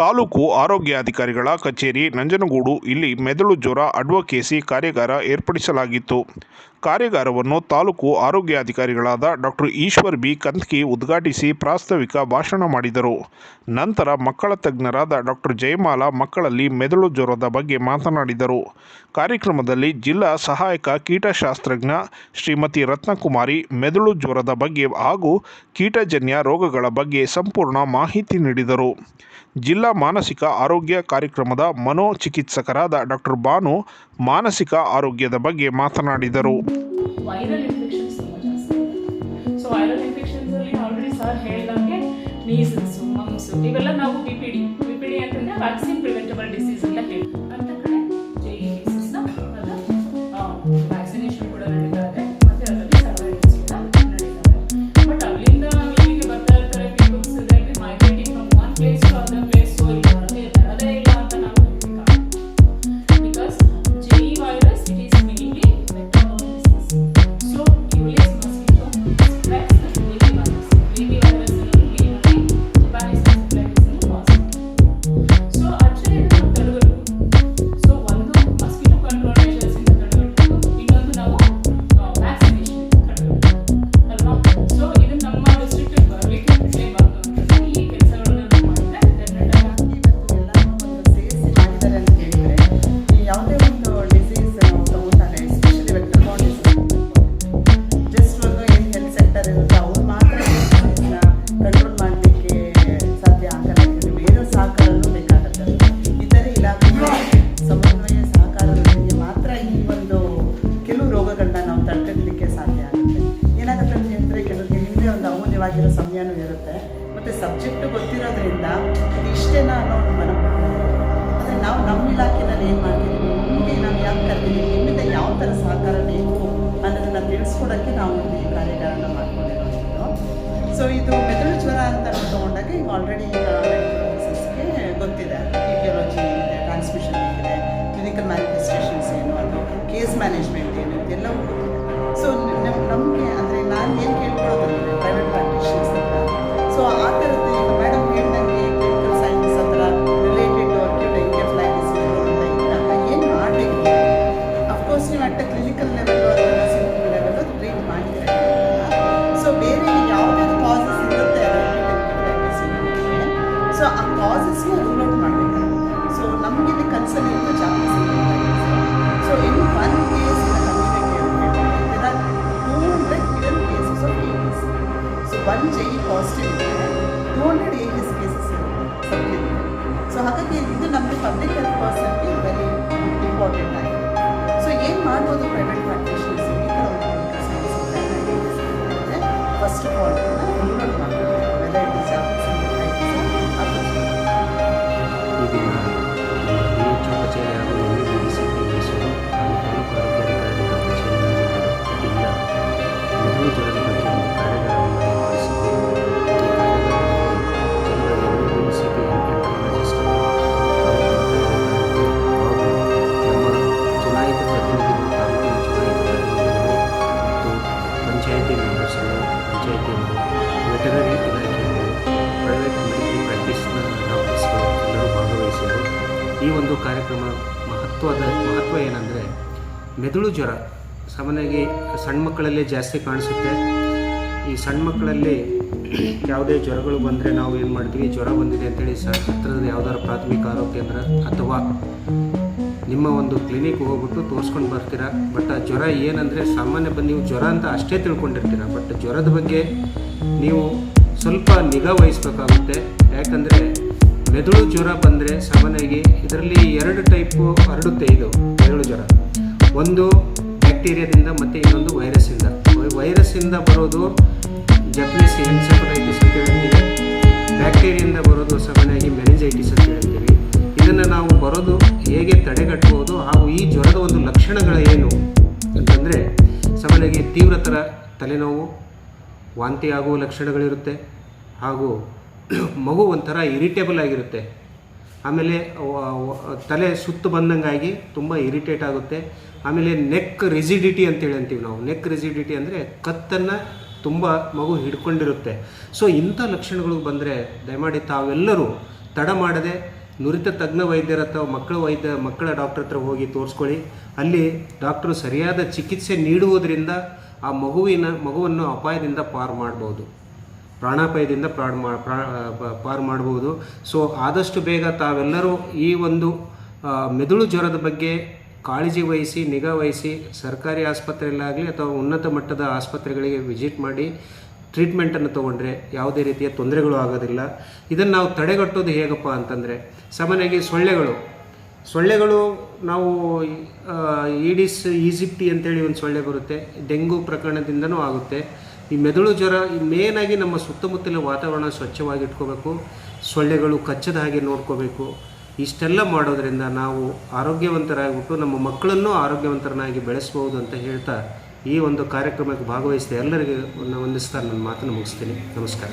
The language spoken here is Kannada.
ತಾಲೂಕು ಆರೋಗ್ಯಾಧಿಕಾರಿಗಳ ಕಚೇರಿ ನಂಜನಗೂಡು ಇಲ್ಲಿ ಮೆದುಳು ಜ್ವರ ಅಡ್ವೊಕೇಸಿ ಕಾರ್ಯಾಗಾರ ಏರ್ಪಡಿಸಲಾಗಿತ್ತು. ಕಾರ್ಯಾಗಾರವನ್ನು ತಾಲೂಕು ಆರೋಗ್ಯಾಧಿಕಾರಿಗಳಾದ ಡಾಕ್ಟರ್ ಈಶ್ವರ್ ಬಿ. ಕಂತ್ಕಿ ಉದ್ಘಾಟಿಸಿ ಪ್ರಾಸ್ತಾವಿಕ ಭಾಷಣ ಮಾಡಿದರು. ನಂತರ ಮಕ್ಕಳ ತಜ್ಞರಾದ ಡಾಕ್ಟರ್ ಜಯಮಾಲಾ ಮಕ್ಕಳಲ್ಲಿ ಮೆದುಳು ಜ್ವರದ ಬಗ್ಗೆ ಮಾತನಾಡಿದರು. ಕಾರ್ಯಕ್ರಮದಲ್ಲಿ ಜಿಲ್ಲಾ ಸಹಾಯಕ ಕೀಟಶಾಸ್ತ್ರಜ್ಞ ಶ್ರೀಮತಿ ರತ್ನಕುಮಾರಿ ಮೆದುಳು ಜ್ವರದ ಬಗ್ಗೆ ಹಾಗೂ ಕೀಟಜನ್ಯ ರೋಗಗಳ ಬಗ್ಗೆ ಸಂಪೂರ್ಣ ಮಾಹಿತಿ ನೀಡಿದರು. ಜಿಲ್ಲಾ ಮಾನಸಿಕ ಆರೋಗ್ಯ ಕಾರ್ಯಕ್ರಮದ ಮನೋಚಿಕಿತ್ಸಕರಾದ ಡಾಕ್ಟರ್ ಬಾನು ಮಾನಸಿಕ ಆರೋಗ್ಯದ ಬಗ್ಗೆ ಮಾತನಾಡಿದರು. ವೈರಲ್ ಇನ್ಫೆಕ್ಷನ್ಸ್ ತುಂಬ ಜಾಸ್ತಿ ಸೊ ವೈರಲ್ ಇನ್ಫೆಕ್ಷನ್ಸ್ ಅಲ್ಲಿ ಆಲ್ರೆಡಿ ಸರ್ ಹೇಳ್ದಂಗೆ ಮೀಸಲ್ಸು ಮಮ್ಸು ಇವೆಲ್ಲ ನಾವು B P D B P D ಅಂತಂದ್ರೆ ವ್ಯಾಕ್ಸಿನ್ ಪ್ರಿವೆಂಟಬಲ್ ಡಿಸೀಸ್ ಅಂತ ಹೇಳಿ ಅಂತ ಅಮೂಲ್ಯವಾಗಿರೋ ಸಮಯನೂ ಇರುತ್ತೆ. ಮತ್ತು ಸಬ್ಜೆಕ್ಟ್ ಗೊತ್ತಿರೋದ್ರಿಂದ ಇಷ್ಟೇನ ಇಷ್ಟೇನಾ ಒಂದು ಮನ. ಆದರೆ ನಾವು ನಮ್ಮ ಇಲಾಖೆನಲ್ಲಿ ಏನು ಮಾಡ್ತೀವಿ? ಮುಂದೆ ನಾವು ಯಾಕೆ ಕರ್ತೀವಿ ನಿಮ್ಮಿಂದ ಯಾವ ಥರ ಸಹಕಾರ ಬೇಕು ಅನ್ನೋದನ್ನು ತಿಳಿಸ್ಕೊಡೋಕ್ಕೆ ನಾವು ಈ ಕಾರ್ಯಾಗಾರನ ಮಾಡ್ಕೊಂಡಿರೋದು ಸೊ ಇದು ಮೆದುಳು ಜ್ವರ ಅಂತ ತೊಗೊಂಡಾಗ ಈಗ ಆಲ್ರೆಡಿ ಮೆಡಿಕಲ್ಸ್ಗೆ ಗೊತ್ತಿದೆ. ಇಟಿಯಾಲಜಿ ಇದೆ ಟ್ರಾನ್ಸ್ಮಿಷನ್ ಇದೆ ಕ್ಲಿನಿಕಲ್ ಮ್ಯಾನಿಫೆಸ್ಟೇಷನ್ಸ್ ಏನು ಕೇಸ್ ಮ್ಯಾನೇಜ್ಮೆಂಟ್ ಕಾಸಸ್ನ ರೂಲ್ ಔಟ್ ಮಾಡಬೇಕಾಗುತ್ತೆ ಸೊ ನಮಗೆ ಇಲ್ಲಿ ಕನ್ಸರ್ನ್ ಇರುತ್ತೆ Japanese so in one case cases of Aedes so one J positive ಇದೆ two hundred S cases so ಹಾಗಾಗಿ ಇದು ನಮಗೆ ಪಬ್ಲಿಕ್ ಹೆಲ್ತ್ ಪರ್ಸನ್ಗೆ ವೆರಿ ಇಂಪಾರ್ಟೆಂಟ್ ಆಗಿದೆ. ಸೊ ಏನು ಮಾಡ್ಬೋದು ಪ್ರೈವೇಟ್ ಪ್ರಾಕ್ಟೀಷನ್ಸ್ ಈ ಥರ ಫಸ್ಟ್ ಆಫ್ ಆಲ್ ಪಂಚಾಯಿತಿ ಮೆಂಬರ್ಸ್ಗಳು ಪಂಚಾಯಿತಿಯವರು ವೆಟನರಿ ಪ್ರೈವೇಟ್ ಮೆಡಿಕಲ್ ಪ್ರಾಕ್ಟೀಸ್ನ ಡಾಕ್ಟರ್ಸ್ಗಳು ಎಲ್ಲರೂ ಭಾಗವಹಿಸಿದರು ಈ ಒಂದು ಕಾರ್ಯಕ್ರಮ ಮಹತ್ವದ ಮಹತ್ವ ಏನಂದರೆ ಮೆದುಳು ಜ್ವರ. ಸಾಮಾನ್ಯವಾಗಿ ಸಣ್ಣ ಮಕ್ಕಳಲ್ಲೇ ಜಾಸ್ತಿ ಕಾಣಿಸುತ್ತೆ. ಈ ಸಣ್ಣ ಮಕ್ಕಳಲ್ಲಿ ಯಾವುದೇ ಜ್ವರಗಳು ಬಂದರೆ ನಾವು ಏನು ಮಾಡ್ತೀವಿ? ಜ್ವರ ಬಂದಿದೆ ಅಂತೇಳಿ ಸ ಹತ್ತಿರದ ಯಾವುದಾದ್ರು ಪ್ರಾಥಮಿಕ ಆರೋಗ್ಯ ಕೇಂದ್ರ ಅಥವಾ ನಿಮ್ಮ ಒಂದು ಕ್ಲಿನಿಕ್ ಹೋಗ್ಬಿಟ್ಟು ತೋರಿಸ್ಕೊಂಡು ಬರ್ತೀರಾ? ಬಟ್ ಆ ಜ್ವರ ಏನಂದರೆ ಸಾಮಾನ್ಯ ಬಂದು ನೀವು ಜ್ವರ ಅಂತ ಅಷ್ಟೇ ತಿಳ್ಕೊಂಡಿರ್ತೀರ. ಬಟ್ ಜ್ವರದ ಬಗ್ಗೆ ನೀವು ಸ್ವಲ್ಪ ನಿಗಾ ವಹಿಸ್ಬೇಕಾಗುತ್ತೆ. ಯಾಕಂದರೆ ಮೆದುಳು ಜ್ವರ ಬಂದರೆ ಸಾಮಾನ್ಯವಾಗಿ ಇದರಲ್ಲಿ ಎರಡು ಟೈಪು ಹರಡುತ್ತೆ ಇದು, ಮೆದುಳು ಜ್ವರ. ಒಂದು ಬ್ಯಾಕ್ಟೀರಿಯಾದಿಂದ ಮತ್ತು ಇನ್ನೊಂದು ವೈರಸ್ಸಿಂದ ವೈರಸ್ಸಿಂದ ಬರೋದು ಜಪನೀಸ್ ಎನ್ಸೆಫಲೈಟಿಸ್ ಅಂತ ಹೇಳ್ತೀವಿ. ಬ್ಯಾಕ್ಟೀರಿಯಿಂದ ಬರೋದು ಸಾಮಾನ್ಯವಾಗಿ ಮೆನಿಂಜೈಟಿಸ್ ಅಂತ ಹೇಳ್ತೀವಿ. ಇದನ್ನು ನಾವು ಬರೋದು ಹೇಗೆ ತಡೆಗಟ್ಟಬಹುದು ಹಾಗೂ ಈ ಜ್ವರದ ಒಂದು ಲಕ್ಷಣಗಳು ಏನು ಅಂತಂದರೆ ಸಾಮಾನ್ಯವಾಗಿ ತೀವ್ರತರ ತಲೆನೋವು ವಾಂತಿ ಆಗುವ ಲಕ್ಷಣಗಳಿರುತ್ತೆ ಹಾಗೂ ಮಗು ಒಂಥರ ಇರಿಟೇಬಲ್ ಆಗಿರುತ್ತೆ. ಆಮೇಲೆ ತಲೆ ಸುತ್ತು ಬಂದಂಗಾಗಿ ತುಂಬ ಇರಿಟೇಟ್ ಆಗುತ್ತೆ. ಆಮೇಲೆ ನೆಕ್ ರೆಸಿಡಿಟಿ ಅಂತೇಳಿ ಅಂತೀವಿ ನಾವು. ನೆಕ್ ರೆಸಿಡಿಟಿ ಅಂದರೆ ಕತ್ತನ್ನು ತುಂಬ ಮಗು ಹಿಡ್ಕೊಂಡಿರುತ್ತೆ. ಸೊ ಇಂಥ ಲಕ್ಷಣಗಳು ಬಂದರೆ ದಯಮಾಡಿ ತಾವೆಲ್ಲರೂ ತಡ ಮಾಡದೆ ನುರಿತ ತಜ್ಞ ವೈದ್ಯರ ಹತ್ರ, ಮಕ್ಕಳ ವೈದ್ಯ, ಮಕ್ಕಳ ಡಾಕ್ಟರ್ ಹತ್ರ ಹೋಗಿ ತೋರಿಸ್ಕೊಳ್ಳಿ. ಅಲ್ಲಿ ಡಾಕ್ಟರು ಸರಿಯಾದ ಚಿಕಿತ್ಸೆ ನೀಡುವುದರಿಂದ ಆ ಮಗುವಿನ, ಮಗುವನ್ನು ಅಪಾಯದಿಂದ ಪಾರು ಮಾಡ್ಬೋದು. ಪ್ರಾಣಾಪಾಯದಿಂದ ಪ್ರಾಣ ಮಾ, ಪಾರು ಮಾಡ್ಬೋದು. ಸೊ ಆದಷ್ಟು ಬೇಗ ತಾವೆಲ್ಲರೂ ಈ ಒಂದು ಮೆದುಳು ಜ್ವರದ ಬಗ್ಗೆ ಕಾಳಜಿ ವಹಿಸಿ, ನಿಗಾ ವಹಿಸಿ, ಸರ್ಕಾರಿ ಆಸ್ಪತ್ರೆಯಲ್ಲಾಗಲಿ ಅಥವಾ ಉನ್ನತ ಮಟ್ಟದ ಆಸ್ಪತ್ರೆಗಳಿಗೆ ವಿಸಿಟ್ ಮಾಡಿ ಟ್ರೀಟ್ಮೆಂಟನ್ನು ತೊಗೊಂಡ್ರೆ ಯಾವುದೇ ರೀತಿಯ ತೊಂದರೆಗಳು ಆಗೋದಿಲ್ಲ. ಇದನ್ನು ನಾವು ತಡೆಗಟ್ಟೋದು ಹೇಗಪ್ಪ ಅಂತಂದರೆ, ಸಾಮಾನ್ಯವಾಗಿ ಸೊಳ್ಳೆಗಳು ಸೊಳ್ಳೆಗಳು ನಾವು ಈಡಿಸ್, ಈಜಿಪ್ಟಿ ಅಂತೇಳಿ ಒಂದು ಸೊಳ್ಳೆ ಬರುತ್ತೆ, ಡೆಂಗು ಪ್ರಕರಣದಿಂದನೂ ಆಗುತ್ತೆ. ಈ ಮೆದುಳು ಜ್ವರ ಮೇನಾಗಿ ನಮ್ಮ ಸುತ್ತಮುತ್ತಲಿನ ವಾತಾವರಣ ಸ್ವಚ್ಛವಾಗಿ ಇಟ್ಕೋಬೇಕು ಸೊಳ್ಳೆಗಳು ಕಚ್ಚದ ಹಾಗೆ ನೋಡ್ಕೋಬೇಕು. ಇಷ್ಟೆಲ್ಲ ಮಾಡೋದರಿಂದ ನಾವು ಆರೋಗ್ಯವಂತರಾಗಿಬಿಟ್ಟು ನಮ್ಮ ಮಕ್ಕಳನ್ನು ಆರೋಗ್ಯವಂತರನ್ನಾಗಿ ಬೆಳೆಸ್ಬೋದು ಅಂತ ಹೇಳ್ತಾ ಈ ಒಂದು ಕಾರ್ಯಕ್ರಮಕ್ಕೆ ಭಾಗವಹಿಸಿದ ಎಲ್ಲರಿಗೂ ವಂದಿಸ್ತಾ ನನ್ನ ಮಾತನ್ನು ಮುಗಿಸ್ತೀನಿ. ನಮಸ್ಕಾರ.